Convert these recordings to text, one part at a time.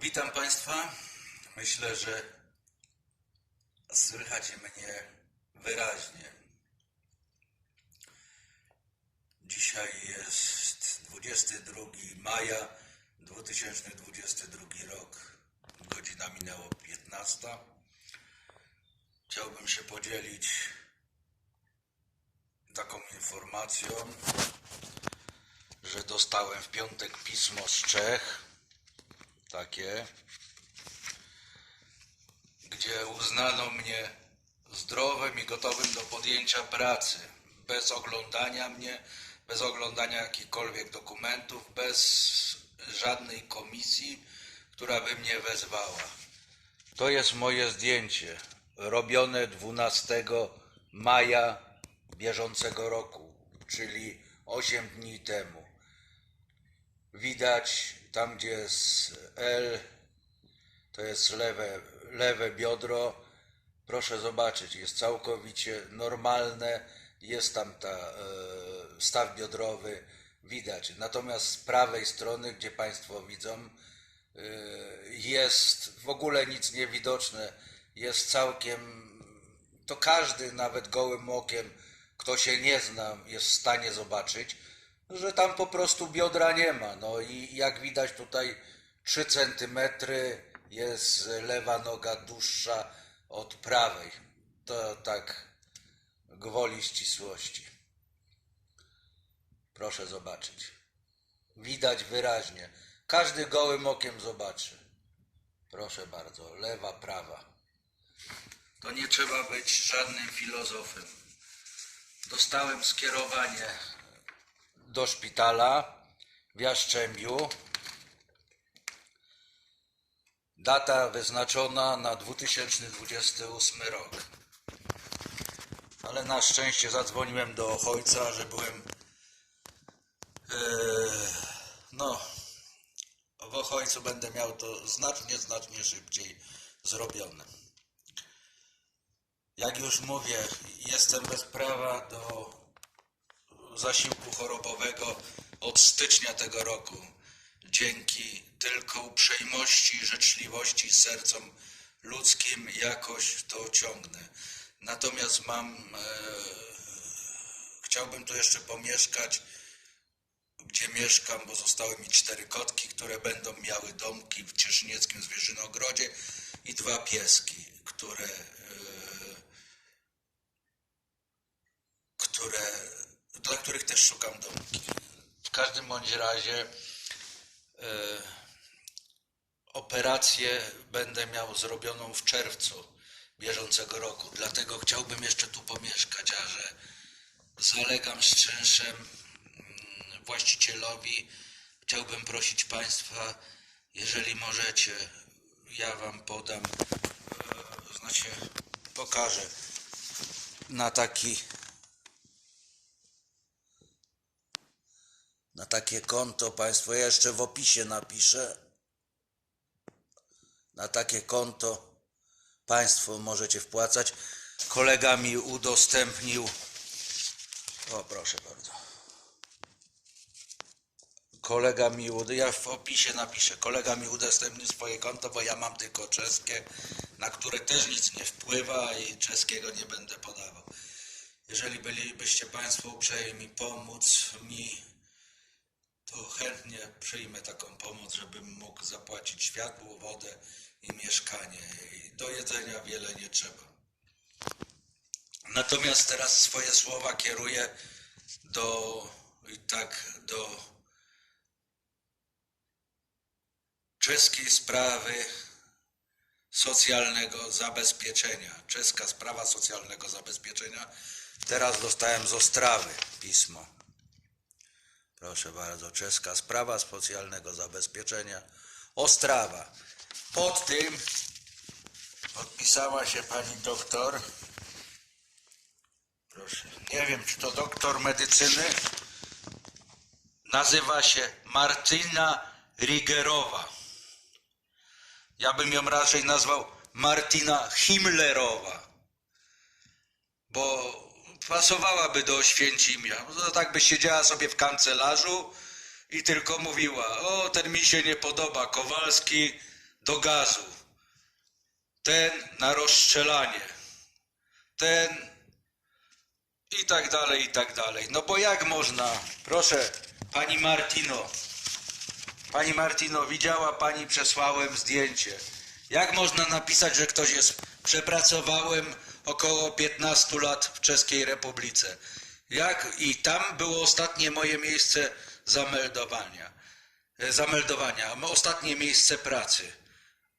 Witam Państwa. Myślę, że słychać mnie wyraźnie. Dzisiaj jest 22 maja 2022 rok. Godzina minęło 15. Chciałbym się podzielić taką informacją, że dostałem w piątek pismo z Czech takie, gdzie uznano mnie zdrowym i gotowym do podjęcia pracy, bez oglądania mnie, bez oglądania jakichkolwiek dokumentów, bez żadnej komisji, która by mnie wezwała. To jest moje zdjęcie, robione 12 maja bieżącego roku, czyli 8 dni temu. Widać tam, gdzie jest L, to jest lewe, lewe biodro. Proszę zobaczyć, jest całkowicie normalne, jest tam ta e, staw biodrowy, widać. Natomiast z prawej strony, gdzie Państwo widzą, e, jest w ogóle nic niewidoczne, jest całkiem, to każdy nawet gołym okiem, kto się nie zna, jest w stanie zobaczyć, że tam po prostu biodra nie ma. No i jak widać tutaj 3 centymetry jest lewa noga dłuższa od prawej. To tak gwoli ścisłości. Proszę zobaczyć. Widać wyraźnie. Każdy gołym okiem zobaczy. Proszę bardzo, lewa, prawa. To nie trzeba być żadnym filozofem. Dostałem skierowanie do szpitala w Jastrzębiu. Data wyznaczona na 2028 rok. Ale na szczęście zadzwoniłem do ojca, że byłem e, no w Ochojcu będę miał to znacznie, znacznie szybciej zrobione. Jak już mówię, jestem bez prawa do zasiłku chorobowego od stycznia tego roku. Dzięki tylko uprzejmości i życzliwości sercom ludzkim jakoś to ciągnę. Natomiast mam, e, chciałbym tu jeszcze pomieszkać, gdzie mieszkam, bo zostały mi cztery kotki, które będą miały domki w Cieszynieckim Zwierzynogrodzie i dwa pieski, które e, które, dla których też szukam domki. W każdym bądź razie e, operację będę miał zrobioną w czerwcu bieżącego roku, dlatego chciałbym jeszcze tu pomieszkać, a że zalegam z czynszem mm, właścicielowi, chciałbym prosić Państwa, jeżeli możecie, ja Wam podam, e, znaczy pokażę na taki na takie konto Państwo, ja jeszcze w opisie napiszę. Na takie konto Państwo możecie wpłacać. Kolega mi udostępnił. O, proszę bardzo. Kolega mi, ja w opisie napiszę, kolega mi udostępnił swoje konto, bo ja mam tylko czeskie, na które też nic nie wpływa i czeskiego nie będę podawał. Jeżeli bylibyście Państwo uprzejmi pomóc mi to chętnie przyjmę taką pomoc, żebym mógł zapłacić światło, wodę i mieszkanie. I do jedzenia wiele nie trzeba. Natomiast teraz swoje słowa kieruję do i tak do czeskiej sprawy socjalnego zabezpieczenia. Czeska sprawa socjalnego zabezpieczenia. Teraz dostałem z Ostrawy pismo. Proszę bardzo, czeska sprawa specjalnego zabezpieczenia. Ostrawa. Pod tym podpisała się pani doktor. Proszę, nie wiem czy to doktor medycyny. Nazywa się Martyna Rigerowa. Ja bym ją raczej nazwał Martina Himmlerowa bo pasowałaby do Oświęcimia. No tak by siedziała sobie w kancelażu i tylko mówiła, o ten mi się nie podoba, Kowalski, do gazu, ten na rozstrzelanie, ten i tak dalej, i tak dalej. No bo jak można, proszę, pani Martino, pani Martino, widziała pani, przesłałem zdjęcie. Jak można napisać, że ktoś jest, przepracowałem około 15 lat w Czeskiej Republice. Jak, i tam było ostatnie moje miejsce zameldowania, e, zameldowania, ostatnie miejsce pracy.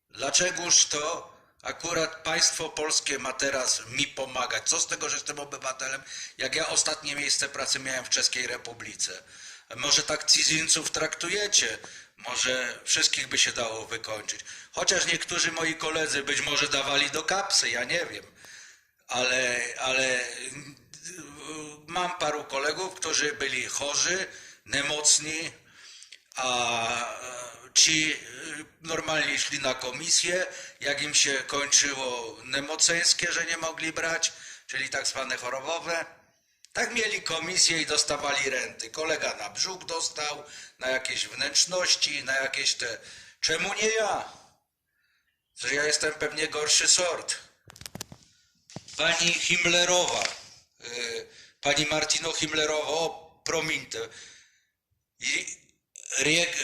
Dlaczegoż to akurat państwo polskie ma teraz mi pomagać? Co z tego, że jestem obywatelem, jak ja ostatnie miejsce pracy miałem w Czeskiej Republice? Może tak cudzoziemców traktujecie? Może wszystkich by się dało wykończyć? Chociaż niektórzy moi koledzy być może dawali do kapsy, ja nie wiem. Ale, ale mm, mam paru kolegów, którzy byli chorzy, niemocni, a e, ci e, normalnie szli na komisję, jak im się kończyło nemoceńskie, że nie mogli brać, czyli tak zwane chorobowe, tak mieli komisję i dostawali renty. Kolega na brzuch dostał, na jakieś wnętrzności, na jakieś te... Czemu nie ja? Że ja jestem pewnie gorszy sort. Pani Himmlerowa, y, pani Martino Himmlerowa, o promińte. I Rieg...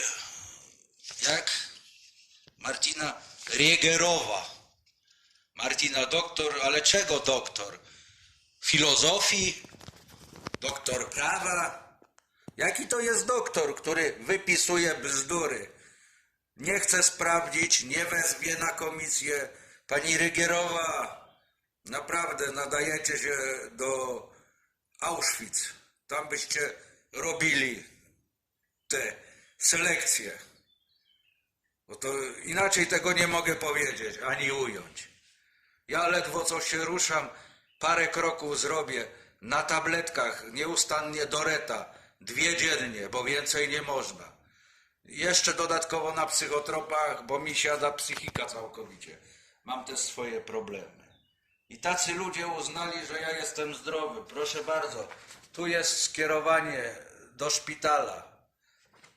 Jak? Martina Riegerowa. Martina doktor, ale czego doktor? Filozofii? Doktor prawa? Jaki to jest doktor, który wypisuje bzdury? Nie chce sprawdzić, nie wezwie na komisję. Pani Rygierowa, naprawdę nadajecie się do Auschwitz. Tam byście robili te selekcje. Bo to inaczej tego nie mogę powiedzieć, ani ująć. Ja ledwo co się ruszam, parę kroków zrobię na tabletkach, nieustannie Doreta, dwie dziennie, bo więcej nie można. Jeszcze dodatkowo na psychotropach, bo mi siada psychika całkowicie. Mam też swoje problemy. I tacy ludzie uznali, że ja jestem zdrowy. Proszę bardzo, tu jest skierowanie do szpitala.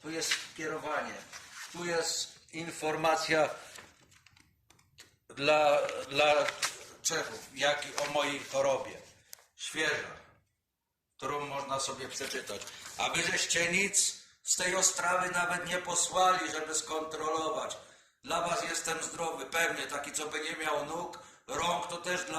Tu jest skierowanie. Tu jest informacja dla, dla Czechów, jak o mojej chorobie. Świeża, którą można sobie przeczytać. A wy żeście nic z tej Ostrawy nawet nie posłali, żeby skontrolować. Dla was jestem zdrowy, pewnie taki, co by nie miał nóg, rąk, to też dla